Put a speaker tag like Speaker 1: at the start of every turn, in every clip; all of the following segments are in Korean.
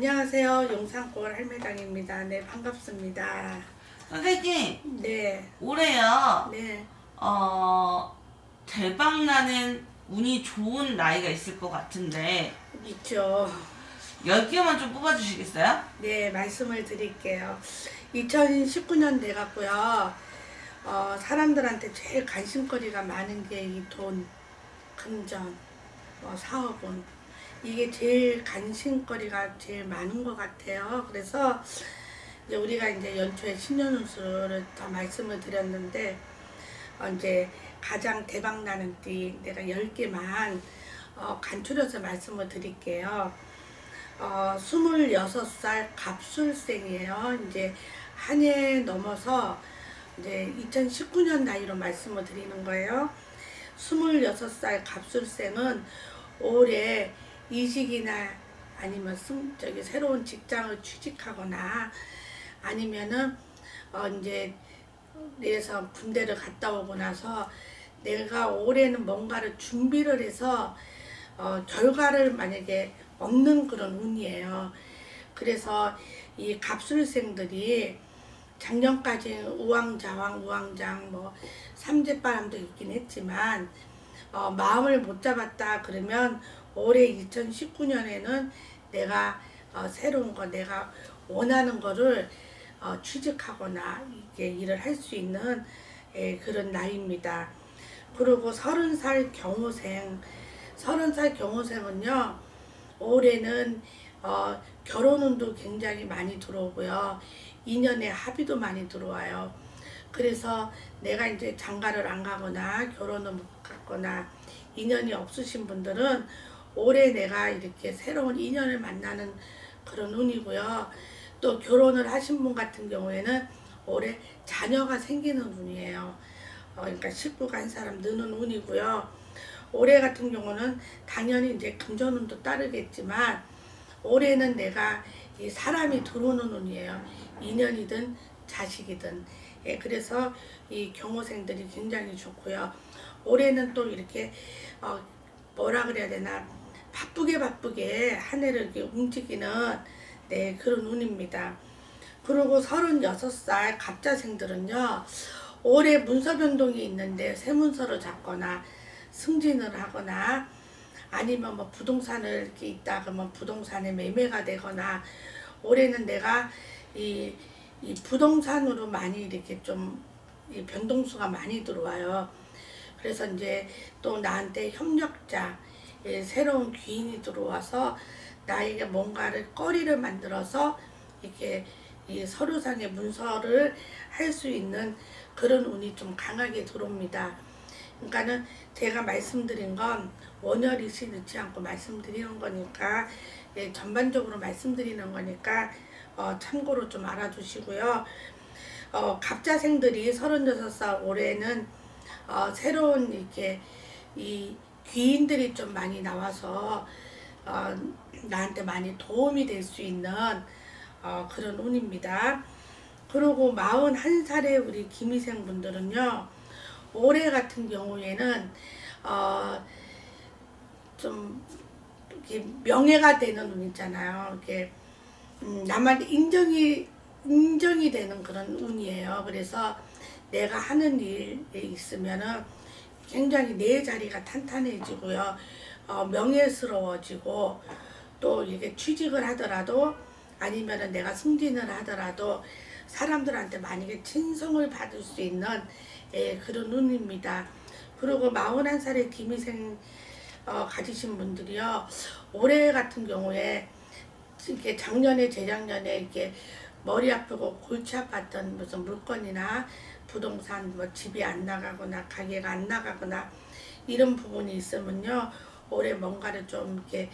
Speaker 1: 안녕하세요. 용산골 할매당입니다. 네, 반갑습니다.
Speaker 2: 선생님,
Speaker 1: 네,
Speaker 2: 올해요,
Speaker 1: 네.
Speaker 2: 어, 대박나는 운이 좋은 나이가 있을 것 같은데,
Speaker 1: 있죠.
Speaker 2: 10개만 좀 뽑아주시겠어요?
Speaker 1: 네, 말씀을 드릴게요. 2019년 돼갖고요. 어, 사람들한테 제일 관심거리가 많은 게 이 돈, 금전, 뭐 사업은 이게 제일 관심거리가 제일 많은 것 같아요. 그래서 이제 우리가 이제 연초에 신년운수를 다 말씀을 드렸는데 어, 이제 가장 대박 나는 띠 내가 10개만 어, 간추려서 말씀을 드릴게요. 어, 26살 갑술생이에요. 이제 한 해 넘어서 이제 2019년 나이로 말씀을 드리는 거예요. 26살 갑술생은 올해 이직이나 아니면 승, 저기 새로운 직장을 취직하거나 아니면은 어 이제 내에서 군대를 갔다 오고 나서 내가 올해는 뭔가를 준비를 해서 어 결과를 만약에 얻는 그런 운이에요. 그래서 이 갑술생들이 작년까지 우왕좌왕 우왕장 뭐 삼재바람도 있긴 했지만 어, 마음을 못 잡았다 그러면 올해 2019년에는 내가 어, 새로운 거 내가 원하는 거를 어, 취직하거나 이게 일을 할 수 있는 예, 그런 나이입니다. 그리고 서른 살 경호생 서른 살 경호생은요 올해는 어, 결혼운도 굉장히 많이 들어오고요 인연의 합의도 많이 들어와요. 그래서 내가 이제 장가를 안 가거나 결혼을 못 갔거나 인연이 없으신 분들은 올해 내가 이렇게 새로운 인연을 만나는 그런 운이고요. 또 결혼을 하신 분 같은 경우에는 올해 자녀가 생기는 운이에요. 어, 그러니까 식구가 한 사람 느는 운이고요. 올해 같은 경우는 당연히 이제 금전운도 따르겠지만 올해는 내가 이 사람이 들어오는 운이에요. 인연이든 자식이든. 예, 그래서 이 경호생들이 굉장히 좋고요. 올해는 또 이렇게 어, 뭐라 그래야 되나 바쁘게 바쁘게 이렇게 움직이는 네 그런 운입니다. 그리고 36살 갑자생들은요 올해 문서 변동이 있는데 새 문서를 잡거나 승진을 하거나 아니면 뭐 부동산을 이렇게 있다 그러면 부동산에 매매가 되거나 올해는 내가 이, 이 부동산으로 많이 이렇게 좀이 변동수가 많이 들어와요. 그래서 이제 또 나한테 협력자, 예, 새로운 귀인이 들어와서 나에게 뭔가를 거리를 만들어서 이렇게 이 서류상의 문서를 할 수 있는 그런 운이 좀 강하게 들어옵니다. 그러니까는 제가 말씀드린 건 원혈이시 넣지 않고 말씀드리는 거니까 예, 전반적으로 말씀드리는 거니까 어, 참고로 좀 알아두시고요. 어, 갑자생들이 36살 올해는 어, 새로운 이렇게 이 귀인들이 좀 많이 나와서 어, 나한테 많이 도움이 될 수 있는 어, 그런 운입니다. 그리고 41살의 우리 김희생 분들은요. 올해 같은 경우에는 어, 좀 명예가 되는 운 있잖아요. 이렇게 음, 남한테 인정이 인정이 되는 그런 운이에요. 그래서 내가 하는 일에 있으면은 굉장히 내 자리가 탄탄해지고요. 어, 명예스러워지고 또 이게 취직을 하더라도 아니면은 내가 승진을 하더라도 사람들한테 만약에 친성을 받을 수 있는 예, 그런 운입니다. 그리고 41살의 김희생 어, 가지신 분들이요. 올해 같은 경우에 이렇게 작년에 재작년에 이렇게 머리 아프고 골치 아팠던 무슨 물건이나 부동산 뭐 집이 안 나가거나 가게가 안 나가거나 이런 부분이 있으면요 올해 뭔가를 좀 이렇게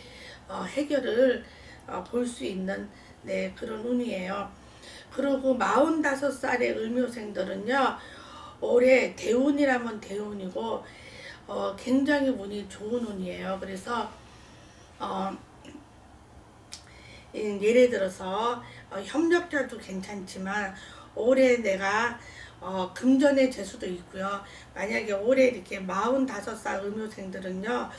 Speaker 1: 어, 해결을 어, 볼 수 있는 네 그런 운이에요. 그리고 45살의 을묘생들은요 올해 대운이라면 대운이고 어, 굉장히 운이 좋은 운이에요. 그래서 어, 예를 들어서 어, 협력자도 괜찮지만 올해 내가 어, 금전의 재수도 있고요. 만약에 올해 이렇게 45살 의묘생들은요.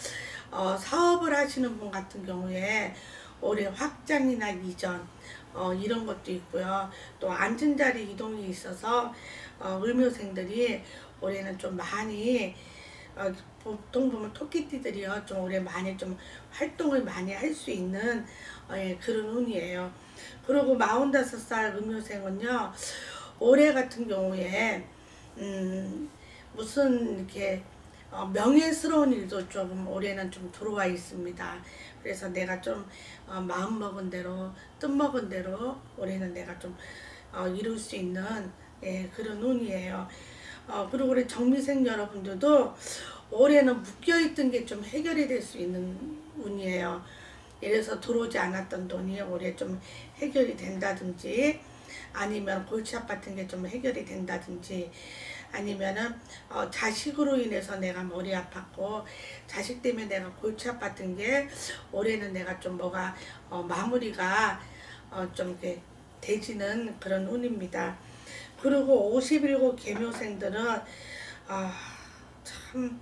Speaker 1: 어, 사업을 하시는 분 같은 경우에 올해 확장이나 이전 어, 이런 것도 있고요. 또 앉은 자리 이동이 있어서 어, 의묘생들이 올해는 좀 많이 어, 보통 보면 토끼띠들이요 좀 올해 많이 좀 활동을 많이 할 수 있는 어, 예, 그런 운이에요. 그리고 45살 의묘생은요 올해 같은 경우에 음, 무슨 이렇게 어, 명예스러운 일도 좀 올해는 좀 들어와 있습니다. 그래서 내가 좀 어, 마음 먹은 대로 뜻 먹은 대로 올해는 내가 좀 어, 이룰 수 있는 예, 그런 운이에요. 어, 그리고 우리 정미생 여러분들도 올해는 묶여있던 게 좀 해결이 될 수 있는 운이에요. 이래서 들어오지 않았던 돈이 올해 좀 해결이 된다든지 아니면 골치압 같은 게좀 해결이 된다든지 아니면은 어, 자식으로 인해서 내가 머리 아팠고 자식 때문에 내가 골치압 같은 게 올해는 내가 좀 뭐가 어, 마무리가 어, 좀 이렇게 되지는 그런 운입니다. 그리고 57 개묘생들은 아, 참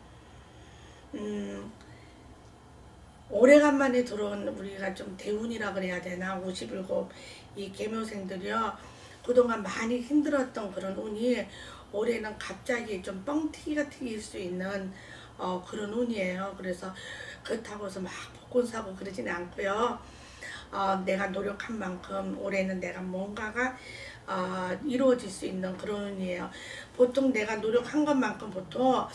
Speaker 1: 음, 오래간만에 들어온 우리가 좀 대운이라 그래야 되나 57 이 개묘생들이요 그동안 많이 힘들었던 그런 운이 올해는 갑자기 좀 뻥튀기가 튀길 수 있는 어, 그런 운이에요. 그래서 그렇다고 해서 막 복권 사고 그러진 않고요. 어, 내가 노력한 만큼 올해는 내가 뭔가가 어, 이루어질 수 있는 그런 운이에요. 보통 내가 노력한 것만큼 보통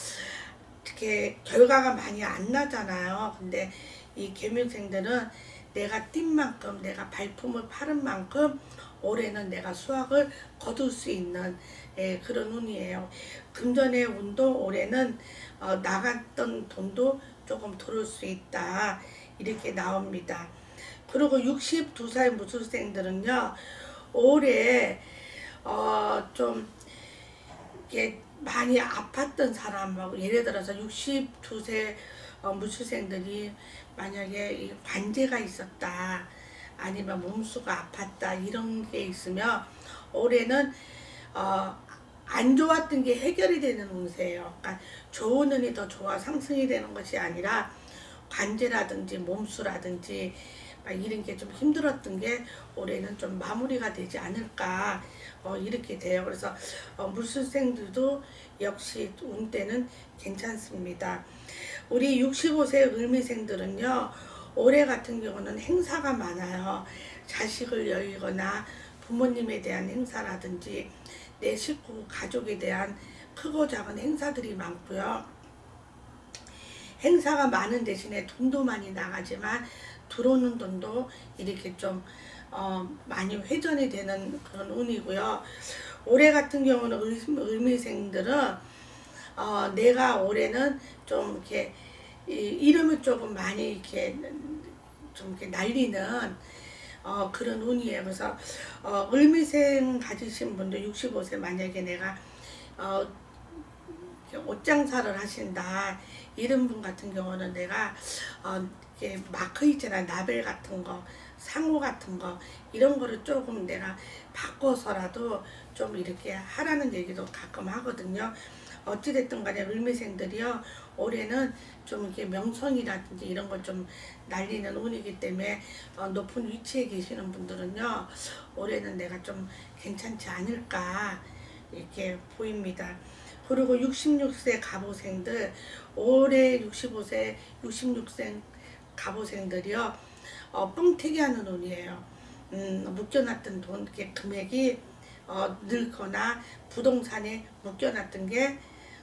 Speaker 1: 이렇게 결과가 많이 안 나잖아요. 근데 이 개명생들은 내가 뛴 만큼 내가 발품을 파는 만큼 올해는 내가 수확을 거둘 수 있는 예, 그런 운이에요. 금전의 운도 올해는 어, 나갔던 돈도 조금 들어올 수 있다 이렇게 나옵니다. 그리고 62살 무술생들은요 올해 어, 좀 이렇게 많이 아팠던 사람하고 예를 들어서 62세 어, 무술생들이 만약에 이 관제가 있었다 아니면 몸수가 아팠다 이런 게 있으면 올해는 어, 안 좋았던 게 해결이 되는 운세예요. 그러니까 좋은 운이 더 좋아 상승이 되는 것이 아니라 관제라든지 몸수라든지 막 이런 게 좀 힘들었던 게 올해는 좀 마무리가 되지 않을까 어, 이렇게 돼요. 그래서 어, 물술생들도 역시 운 때는 괜찮습니다. 우리 65세 을미생들은요. 올해 같은 경우는 행사가 많아요. 자식을 여의거나 부모님에 대한 행사라든지 내 식구, 가족에 대한 크고 작은 행사들이 많고요. 행사가 많은 대신에 돈도 많이 나가지만 들어오는 돈도 이렇게 좀 어, 많이 회전이 되는 그런 운이고요. 올해 같은 경우는 을미생들은 어, 내가 올해는 좀 이렇게 이, 이름을 조금 많이 이렇게 좀 이렇게 날리는 어, 그런 운이에요. 그래서 어, 을미생 가지신 분들 65세 만약에 내가 어, 옷장사를 하신다 이런 분 같은 경우는 내가 어, 이렇게 마크 있잖아 나벨 같은 거 상호 같은 거 이런 거를 조금 내가 바꿔서라도 좀 이렇게 하라는 얘기도 가끔 하거든요. 어찌됐든 간에 을미생들이요 올해는 좀 이렇게 명성이라든지 이런 걸 좀 날리는 운이기 때문에 어, 높은 위치에 계시는 분들은요 올해는 내가 좀 괜찮지 않을까 이렇게 보입니다. 그리고 66세 가보생들 올해 65세 66세 가보생들이요 어, 뻥튀기 하는 운이에요. 음, 묶여놨던 돈, 금액이 어, 늘거나 부동산에 묶여놨던 게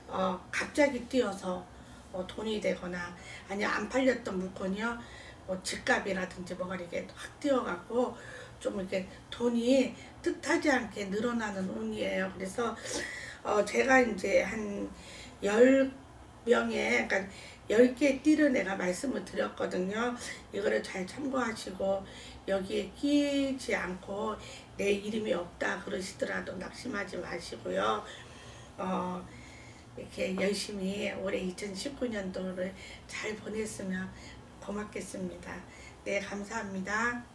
Speaker 1: 어, 갑자기 뛰어서 어, 돈이 되거나 아니 안 팔렸던 물건이요 뭐 집값이라든지 뭐가 이렇게 확 뛰어가고 좀 이렇게 돈이 뜻하지 않게 늘어나는 운이에요. 그래서 어, 제가 이제 한 열명의 그러니까 10개 띠를 내가 말씀을 드렸거든요. 이거를 잘 참고하시고 여기에 끼지 않고 내 이름이 없다 그러시더라도 낙심하지 마시고요. 어, 이렇게 열심히 올해 2019년도를 잘 보냈으면 고맙겠습니다. 네, 감사합니다.